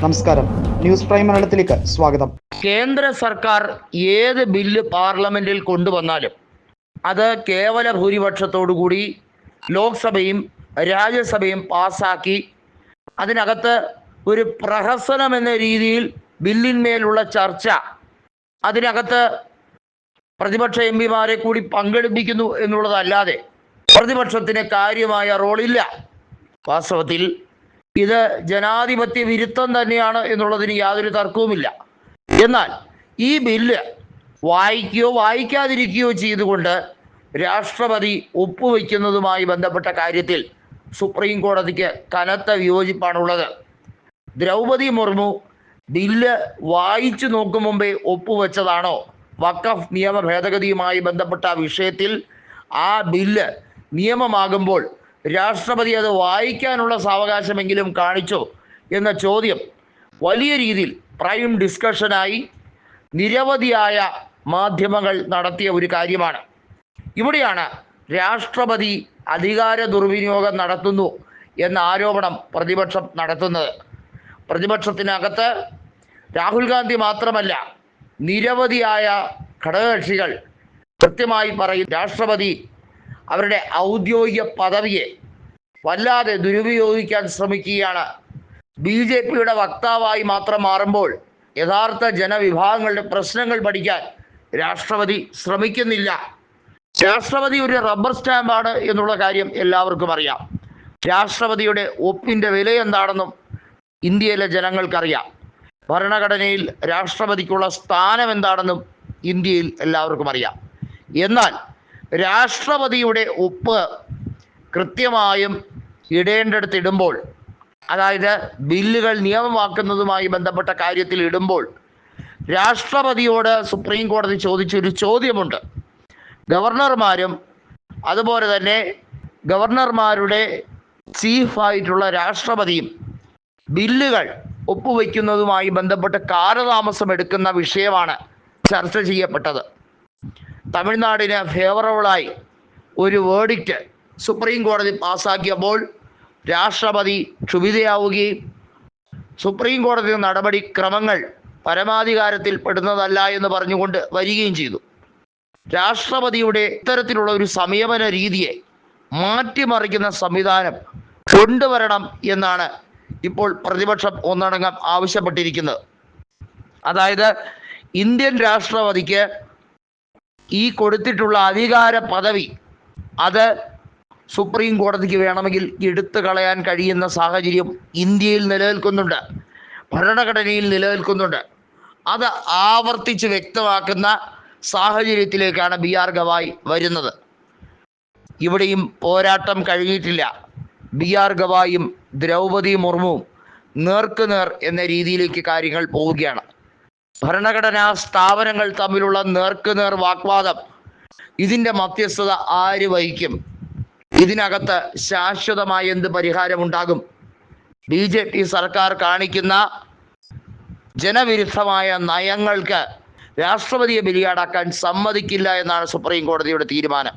നമസ്കാരം. News prime മലയാളത്തിലേക്ക് സ്വാഗതം. കേന്ദ്ര സർക്കാർ ഏത് ബില്ല് പാർലമെന്റിൽ കൊണ്ടുവന്നാലും അത് കേവല ഭൂരിപക്ഷത്തോടുകൂടി ലോക്സഭയും രാജ്യസഭയും പാസാക്കി അതിനകത്ത് ഒരു പ്രഹസനം എന്ന രീതിയിൽ ബില്ലിന്മേലുള്ള ചർച്ച അതിനകത്ത് പ്രതിപക്ഷ എം പിമാരെ കൂടി പങ്കെടുപ്പിക്കുന്നു എന്നുള്ളതല്ലാതെ പ്രതിപക്ഷത്തിന് കാര്യമായ റോളില്ല. വാസ്തവത്തിൽ ഇത് ജനാധിപത്യ വിരുദ്ധം തന്നെയാണ് എന്നുള്ളതിന് യാതൊരു തർക്കവുമില്ല. എന്നാൽ ഈ ബില്ല് വായിക്കുകയോ വായിക്കാതിരിക്കുകയോ ചെയ്തുകൊണ്ട് രാഷ്ട്രപതി ഒപ്പുവെക്കുന്നതുമായി ബന്ധപ്പെട്ട കാര്യത്തിൽ സുപ്രീം കോടതിക്ക് കനത്ത വിയോജിപ്പാണുള്ളത്. ദ്രൗപതി മുർമു ബില്ല് വായിച്ചു നോക്കും മുമ്പേ ഒപ്പുവെച്ചതാണോ? വഖഫ് നിയമ ഭേദഗതിയുമായി ബന്ധപ്പെട്ട വിഷയത്തിൽ ആ ബില്ല് നിയമമാകുമ്പോൾ രാഷ്ട്രപതി അത് വായിക്കാനുള്ള സാവകാശമെങ്കിലും കാണിച്ചോ എന്ന ചോദ്യം വലിയ രീതിയിൽ പ്രൈം ഡിസ്കഷനായി നിരവധിയായ മാധ്യമങ്ങൾ നടത്തിയ ഒരു കാര്യമാണ്. ഇവിടെയാണ് രാഷ്ട്രപതി അധികാര ദുർവിനിയോഗം നടത്തുന്നു എന്ന ആരോപണം പ്രതിപക്ഷം നടത്തുന്നത്. പ്രതിപക്ഷത്തിനകത്ത് രാഹുൽ ഗാന്ധി മാത്രമല്ല നിരവധിയായ ഘടകകക്ഷികൾ കൃത്യമായി പറയും രാഷ്ട്രപതി അവരുടെ ഔദ്യോഗിക പദവിയെ വല്ലാതെ ദുരുപയോഗിക്കാൻ ശ്രമിക്കുകയാണ്. ബി ജെ പിയുടെ വക്താവായി മാത്രം മാറുമ്പോൾ യഥാർത്ഥ ജനവിഭാഗങ്ങളുടെ പ്രശ്നങ്ങൾ പഠിക്കാൻ രാഷ്ട്രപതി ശ്രമിക്കുന്നില്ല. രാഷ്ട്രപതി ഒരു റബ്ബർ സ്റ്റാമ്പാണ് എന്നുള്ള കാര്യം എല്ലാവർക്കും അറിയാം. രാഷ്ട്രപതിയുടെ ഒപ്പിന്റെ വില എന്താണെന്നും ഇന്ത്യയിലെ ജനങ്ങൾക്കറിയാം. ഭരണഘടനയിൽ രാഷ്ട്രപതിക്കുള്ള സ്ഥാനം എന്താണെന്നും ഇന്ത്യയിൽ എല്ലാവർക്കും അറിയാം. എന്നാൽ രാഷ്ട്രപതിയുടെ ഉപ്പ് കൃത്യമായും ഇടേണ്ടടുത്ത് ഇടുമ്പോൾ അതായത് ബില്ലുകൾ നിയമമാക്കുന്നതുമായി ബന്ധപ്പെട്ട കാര്യത്തിൽ ഇടുമ്പോൾ രാഷ്ട്രപതിയോട് സുപ്രീം കോടതി ചോദിച്ചൊരു ചോദ്യമുണ്ട്. ഗവർണർമാരും അതുപോലെ തന്നെ ഗവർണർമാരുടെ ചീഫായിട്ടുള്ള രാഷ്ട്രപതിയും ബില്ലുകൾ ഒപ്പുവയ്ക്കുന്നതുമായി ബന്ധപ്പെട്ട് കാലതാമസം എടുക്കുന്ന വിഷയമാണ് ചർച്ച ചെയ്യപ്പെട്ടത്. തമിഴ്നാടിന് ഫേവറബിളായി ഒരു വേർഡിക്റ്റ് സുപ്രീം കോടതി പാസാക്കിയപ്പോൾ രാഷ്ട്രപതി ക്ഷുഭിതയാവുകയും സുപ്രീം കോടതി നടപടിക്രമങ്ങൾ പരമാധികാരത്തിൽ പെടുന്നതല്ല എന്ന് പറഞ്ഞുകൊണ്ട് വരികയും ചെയ്തു. രാഷ്ട്രപതിയുടെ ഇത്തരത്തിലുള്ള ഒരു സംയമന രീതിയെ മാറ്റിമറിക്കുന്ന സംവിധാനം കൊണ്ടുവരണം എന്നാണ് ഇപ്പോൾ പ്രതിപക്ഷം ഒന്നടങ്കം ആവശ്യപ്പെട്ടിരിക്കുന്നത്. അതായത് ഇന്ത്യൻ രാഷ്ട്രപതിക്ക് ഈ കൊടുത്തിട്ടുള്ള അധികാര പദവി അത് സുപ്രീം കോടതിക്ക് വേണമെങ്കിൽ എടുത്തു കളയാൻ കഴിയുന്ന സാഹചര്യം ഇന്ത്യയിൽ നിലനിൽക്കുന്നുണ്ട്. ഭരണഘടനയിൽ നിലനിൽക്കുന്നുണ്ട്. അത് ആവർത്തിച്ച് വ്യക്തമാക്കുന്ന സാഹചര്യത്തിലേക്കാണ് ബി ആർ ഗവായ് വരുന്നത്. ഇവിടെയും പോരാട്ടം കഴിഞ്ഞിട്ടില്ല. ബി ആർ ഗവായും ദ്രൗപതി മുർമുവും നേർക്കുനേർ എന്ന രീതിയിലേക്ക് കാര്യങ്ങൾ പോവുകയാണ്. ഭരണഘടനാ സ്ഥാപനങ്ങൾ തമ്മിലുള്ള നേർക്കുനേർ വാഗ്വാദം ഇതിന്റെ മധ്യസ്ഥത ആര് വഹിക്കും? ഇതിനകത്ത് ശാശ്വതമായ എന്ത് പരിഹാരമുണ്ടാകും? ബി ജെ പി സർക്കാർ കാണിക്കുന്ന ജനവിരുദ്ധമായ നയങ്ങൾക്ക് രാഷ്ട്രപതിയെ ബലിയാടാക്കാൻ സമ്മതിക്കില്ല എന്നാണ് സുപ്രീം കോടതിയുടെ തീരുമാനം.